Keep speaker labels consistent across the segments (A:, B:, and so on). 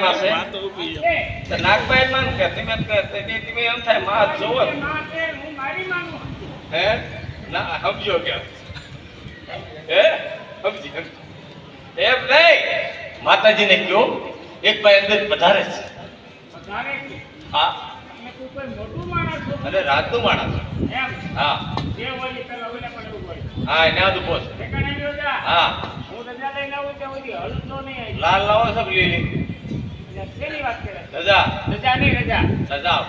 A: માં છે. તો નાગભાઈ માં કે તમે તમે એમ થાયમાં જોવો.
B: હું?
A: ના સમજો કે. હે? સમજી એમ નહીં. માતાજીને કયો એક ભાઈ અંદર
B: વધારે છે.
A: હા. અને રાતનું માણસ
B: એમ.
A: હા. હા એને આ ઊભો છે.
B: ઠેકાણે ગયો જા.
A: હા.
B: હું રજા લઈને આવું ત્યાં સુધી નહીં.
A: લાલ લાવો સબ લીલી
B: એટલે શેની વાત કરે?
A: રજા
B: રજા નહીં રજા.
A: રજા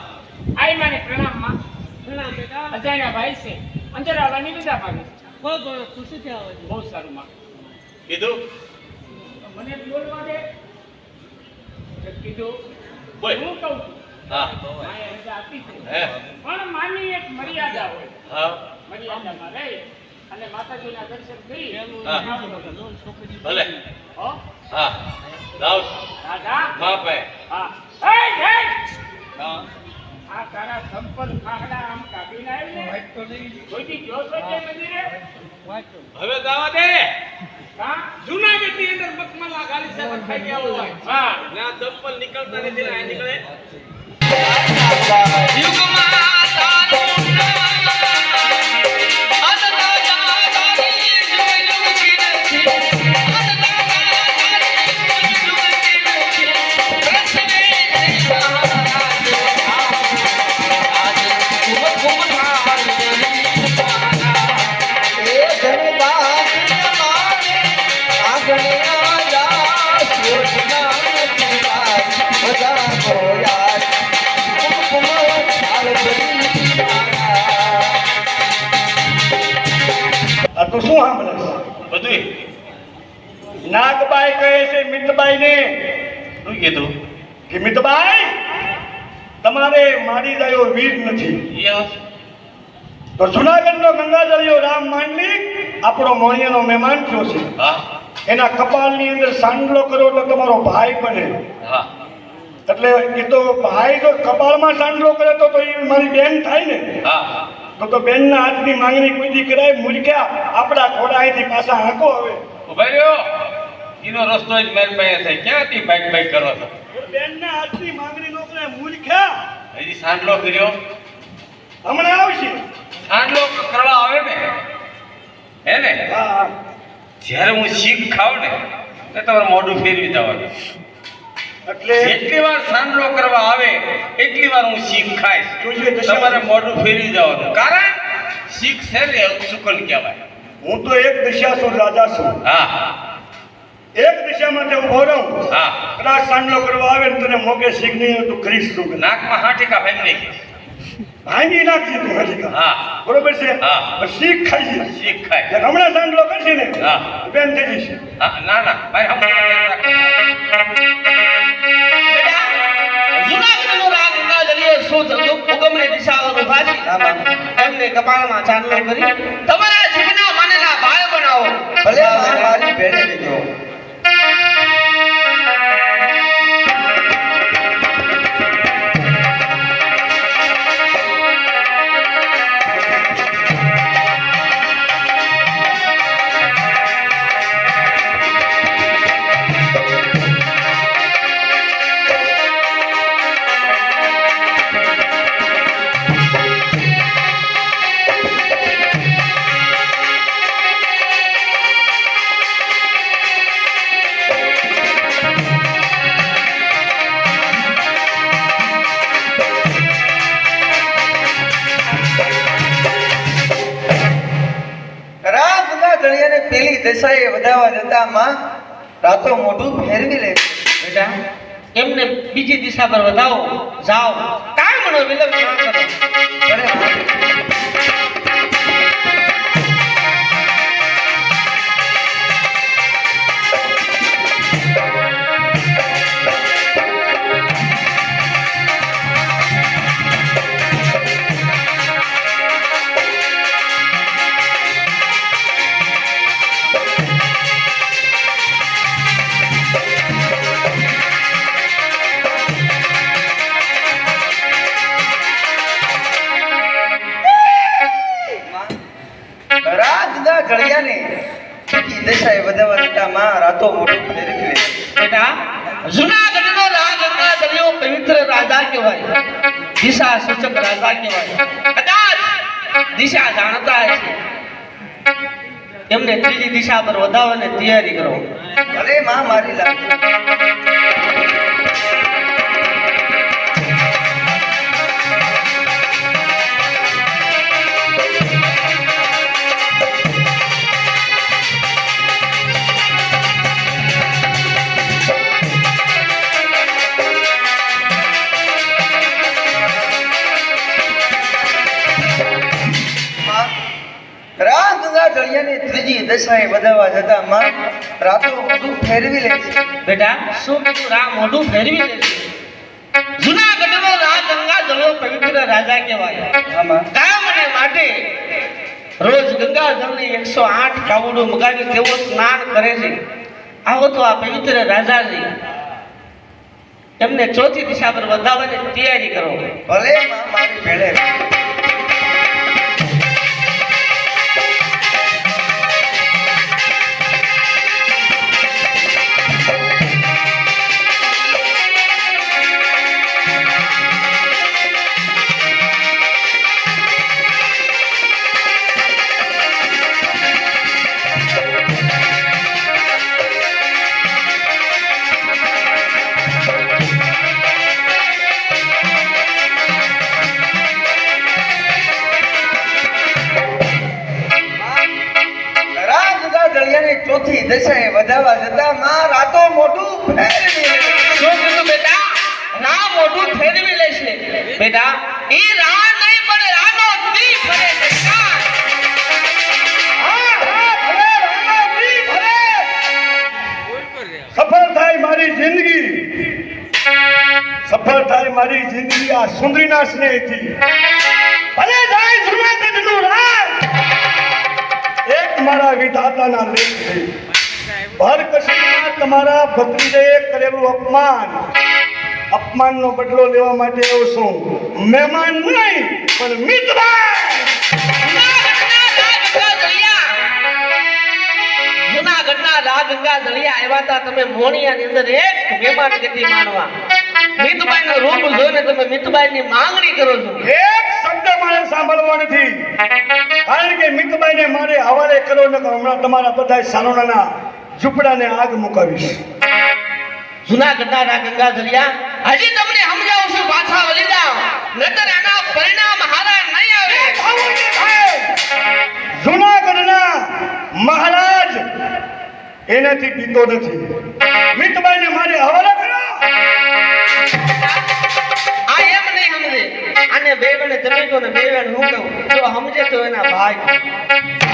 B: આઈ માની પ્રણામમાં. પ્રણામ બેટા. અજાણ્યા ભાઈ છે. અંદર આવવાની રજા પાડી. બહુ બહુ ખુશીથી આવે બહુ સારું માં.
A: કીધું
B: મને બોલવા દે. કીધું
A: બોલ
B: હું કહું
A: હા
B: રજા આપી છે. પણ માની એક મર્યાદા હોય
A: હા
B: મર્યાદામાં રહી અને માતાજીના દર્શન કરી.
A: ભલે
B: હો?
A: હા. જાવ
B: રાધા
A: મા
B: હા. એ જય!
A: હા.
B: આ તારા સંપલ આમ કાઢીને આવીને કોઈથી જો છો તે મંદિરે?
A: હવે દાવા દે.
B: હા?
A: જુનાગઢની અંદર મકમલા ગાલી સાહેબ ખાઈ ગયા હોય.
B: હા.
A: ના ચપ્પલ નીકળતા નથી ને આ નીકળે.
C: આ તો શું સાંભળે
A: બધું
C: નાગબાઈ કહે છે મિતબાઈ ને
A: શું કીધું
C: કે મિતબાઈ તમારે મારી જાયો વીર નથી. તો જુનાગઢનો ગંગાજળિયો રામ માંડલિક આપણો મોણિયાનો મહેમાન થયો છે.
A: હા.
C: એના કપાળની અંદર સાંડલો કરો એટલે તમારો ભાઈ બને. એટલે એ તો ભાઈ જો કપાળમાં સાંડલો કરે તો તો એ મારી બેન થાય ને. તો તો બેનના હાથની માંગણી કોઈ કરાય મૂર્ખ્યા આપણા ઘોડા અહીંથી પાછા હાંકો હવે.
A: ઊભા રહ્યો. એનો રસ્તો જ મેર પાસે છે. ક્યાંથી બાઈક બાઈક કરો છો
C: બેનના હાથની માંગણી નો કરાય મૂર્ખ્યા.
A: હજી સાંડલો કર્યો?
C: હમણાં આવશે.
A: સાંડલો કરવા આવે ને? હે ને?
C: હા હા.
A: જ્યારે હું શીખ ખાવ ને એ તમારે મોઢું ફેરવી જવાનું
C: એટલે
A: જેટલી વાર સાંડલો કરવા આવે એટલી વાર હું શીખ ખાઈશ. તમારે મોઢું ફેરવી જવાનું કારણ શીખ છે ને સુકન કહેવાય.
C: હું તો એક દિશા છું રાજા છું.
A: હા.
C: એક દિશામાં તે ઊભો રહું.
A: હા.
C: કદાચ સાંડલો કરવા આવે ને તને મોગે શીખ નહીં તું કરીશ તું
A: નાકમાં હાટીકા ફેંકી નહીં
C: ભાંગી નાખી તું હજી
A: હા.
C: બરોબર છે?
A: હા.
C: શીખ ખાઈ છે
A: શીખ ખાય
C: એટલે હમણાં સાંડલો કરશે ને
A: હા.
C: બેન થઈ જશે.
A: હા, ના ના. ભાઈ
D: તમારા જીવના માનેલા ભાઈ બનાવો.
E: ભલે મારી ભેળે લેજો પેલી વધારવા જતામાં રાતો મોઢું ફેરવી લે
D: બેટા, એમને બીજી દિશા પર વધાવો, જાઓ. કાંઈ મને વિલંબ ન કરો. દિશા સૂચક રાજા કહેવાય દિશા જાણતા હશે. એમને ત્રીજી દિશા પર વધાવવાની તૈયારી કરો.
E: ભલે માં મારી લાગ રામ ગંગા જળિયાની ત્રીજી દશાએ વધાવવા જતા માં રાતો મોઢું ફેરવી લે છે.
D: બેટા શું કીધું? રામ મોઢું ફેરવી લે છે. જુનાગઢનો રાગંગા દરિયો પવિત્ર રાજા કહેવાય.
E: આમાં?
D: કામ માટે રોજ ગંગાજળની એકસો આઠ કાવડું મગાવી તેઓ સ્નાન કરે છે. આવો તો આ પવિત્ર રાજાજી એમને ચોથી દિશા પર વધાવવાની તૈયારી કરો.
E: ભલે મારી ભેળે ગંગા ચોથી દશાએ વધાવા જતા માં રાતો મોઢું ફેરવી
D: બેટા? ના મોઢું ફેરવી લેશે બેટા, એ રા નહીં પડે રાનો દી ફરે
C: ભલે. સફળ થાય મારી જિંદગી. સફળ થાય મારી જિંદગી આ સુંદરીના સ્નેહથી. ભલે જાય જુનાગઢનું રાજ એક મારા વિધાતાના લેખ. છે તમારા ભત્રીજાએ કરેલું અપમાન. અપમાનનો બદલો લેવા માટે આવ્યો છું. મહેમાન નહીં પણ મિત્ર.
D: જુનાગઢના રાગંગા દળિયા આવ્યા હતા તમે મોણિયાની અંદર એક મહેમાન ગતિ માણવા. નો રૂપ જોઈને તમે મિતબાઈની માંગણી કરો છો.
C: મારે સાંભળવો નથી. કારણ કે મિતભાઈને મારે હવાલે કરો ને હમણાં તમારા બધા સાલોનાના ઝૂંપડાને આગ મુકાવીશ.
D: જુનાગઢના રાગંગા દળિયા હજી તમને સમજાવું છું પાછા વળી જાઓ નતર એના પરિણામ હારા નહીં આવે.
C: જુનાગઢના મહારાજ એનાથી પીતો નથી. મિતભાઈને મારે હવાલે
D: આને બેવને ત્રણ ને બે હું કહું તો સમજે તો એના ભાઈ.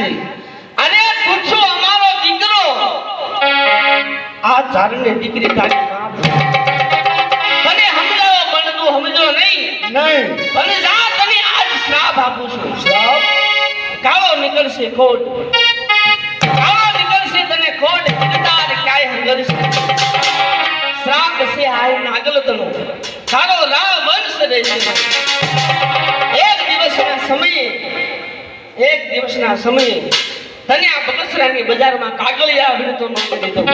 D: છે. અને પૂછો અમારો દીકરો. આ ઝાડને દીકરી તારી માં તને સમજાવો પણ તું સમજો નહીં.
C: નહીં.
D: ભલે જા તને આજ શ્રાપ આપું છું.
C: શ્રાપ?
D: કાળો નીકળશે ખોટ. કાળો નીકળશે તને ખોટ. કદાચ કાય હંગરશે. શ્રાપ છે હાય નાગલતનો તારો રાવ વંશ રહેશે. એક દિવસના સમયે તને આ બગસરાની બજારમાં કાગળિયા વિરતો ન દઉં.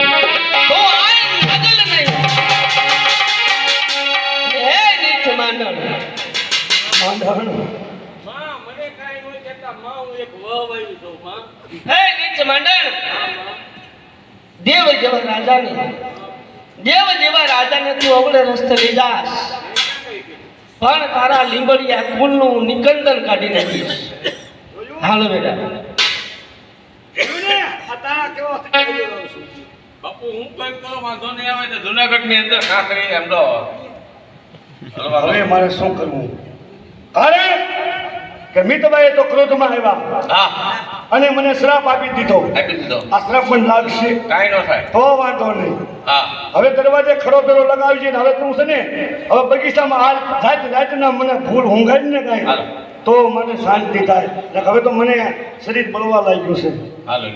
D: તો આય બદલ નહીં હે નીચ માંડણ.
C: માંડણ.
B: માં મને કાંઈ ન કહેતા માં હું એક વહવાયું છું માં.
D: હે નીચ માંડણ. દેવ જેવા રાજાને દેવ જેવા રાજાને તું અવળે રસ્તે લઈ જાસ પણ તારા લીંબડિયા કુલનું નિકંદન કાઢી નાખીશ. હાલો બેટા.
A: બાપુ હું કઈ કરો વાંધો નહીં આવે તો જુનાગઢની અંદર એમ તો
C: હવે મારે શું કરવું? અરે કે મિતભાઈએ તો ક્રોધમાં આવ્યા.
A: હા.
C: અને મને શ્રાપ આપી દીધો.
A: આપી દીધો.
C: આ શ્રાપ મને લાગશે.
A: કાંઈ ન થાય.
C: તો વાંધો નહીં.
A: હા.
C: હવે દરવાજે ખડો પેલો લગાવી છે ને હવે તું છે ને હવે બગીચામાં હાલ જાત જાતના મને ભૂલ ઊંઘાડી ને કાંઈ
A: હાલો.
C: તો મને શાંતિ થાય. એટલે હવે તો મને શરીર બળવા લાગ્યું છે.
A: હાલો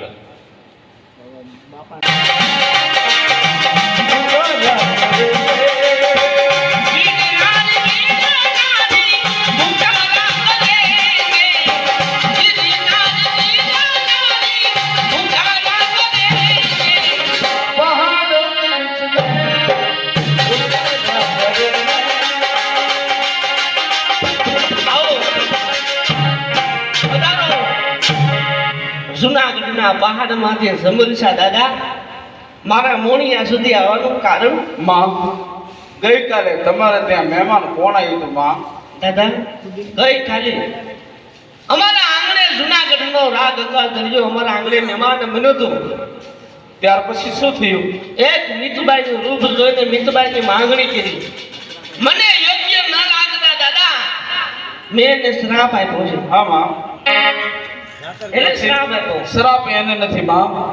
A: લો
D: જુનાગઢના પહાડમાં જે દાદા મારા મોણિયા સુધી આવવાનું કારણ?
F: માં ગઈકાલે તમારે ત્યાં મહેમાન કોણ આવ્યું હતું માં?
D: દાદા ગઈ કાલે અમારા આંગણે જુનાગઢનો રાગ ગંગા કર્યો અમારા આંગણે મહેમાન બન્યો હતો.
F: ત્યાર પછી શું થયું?
D: એક મિતબાઈનું રૂપ જોઈને મિતબાઈની માંગણી કરી. મને યોગ્ય ન લાગતા દાદા મેં શ્રાપ આપ્યો છે.
F: હા માં.
D: એને શ્રાપ આપ્યો
F: શ્રાપ એને નથી માં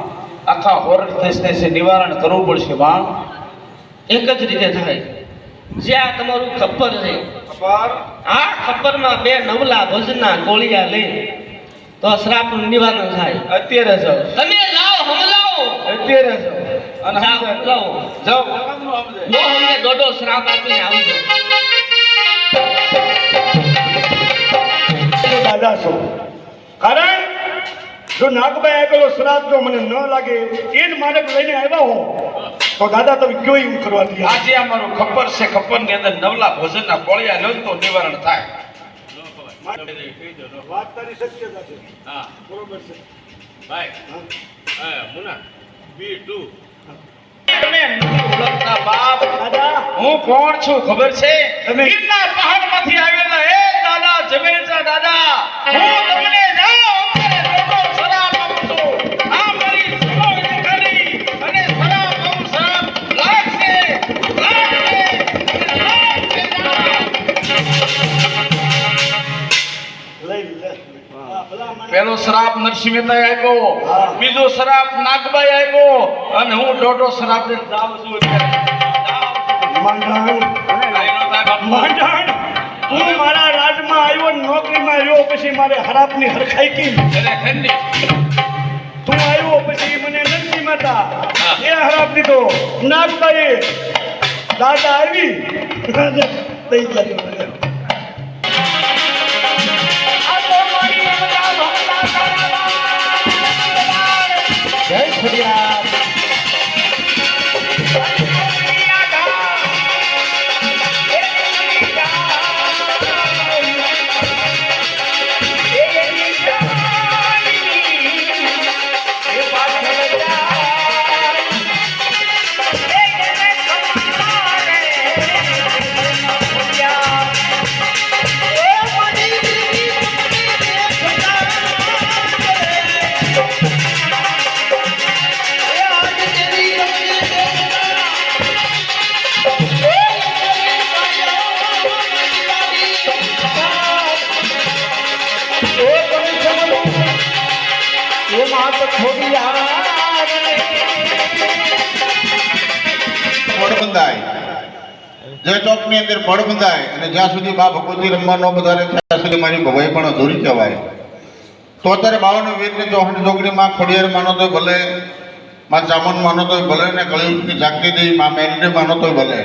F: આખા હોરઠ દેશને છે નિવારણ કરવું પડશે માં
D: એક જ રીતે થાય. આ તમારું ખપ્પર છે.
F: ખબર
D: આ ખપ્પરમાં બે નવલા ભજના ગોળિયા લે. તો શ્રાપ શ્રાપનું નિવારણ થાય.
F: અત્યારે જાઓ.
D: તમે જાઓ હમલાઓ
F: અત્યારે જાઓ. અને
D: જાઓ. હમલાઓ
F: જાઓ.
D: નો અમને દોઢો શ્રાપ આપીને આવજો.
C: દાદા છો. કારણ જો નાગભાઈ આપેલો શ્રાપ જો મને ન લાગે એ જ માર્ગ લઈને આવ્યા હો. તો દાદા તમે કયો એમ કરવા તૈયાર
F: આજે અમારો ખબર છે ખબરની અંદર નવલા ભોજનના કોળિયા લો તો નિવારણ થાય.
C: વાત તારી સત્યતા છે.
A: હા.
C: બરોબર છે.
A: ભાઈ હા. મુના બી ટુ.
F: તમે ઓળખતા બાપ.
C: દાદા.
F: હું કોણ છું ખબર છે?
C: તમે-
F: પહાડમાંથી આવેલા હે દાદા જમેજા દાદા. હું તમને જાઓ પેલો શ્રાપ નરસિંહ મહેતાએ આપ્યો બીજો શ્રાપ નાગબાઈ આપ્યો અને હું દોઢો શ્રાપ જાઉં છું
A: ન
C: તું મારા રાજમાં આવ્યો નોકરીમાં આવ્યો પછી મારે હરાપની હરખાઈ કી તું આવ્યો પછી મને નરસિંહ માતા એ હરાપ દીધો. નાગભાઈ દાદા આવી. થઈ જાય જય ખડિયાર
B: એ
G: જે ચોકની અંદર પડ બંધાય અને જ્યાં સુધી બા ભગવતી રમવા ન વધારે ત્યાં સુધી મારી ભવાઈ પણ અધૂરી કહેવાય તો અત્યારે બાવન વીરની ચોહણ જોગણીમાં ખોડિયાર માનો તો ભલે માં ચામુંડ માનો તોય ભલે ને કળિયુગની જાગતી દેવી માં મેરડી માનો તોય ભલે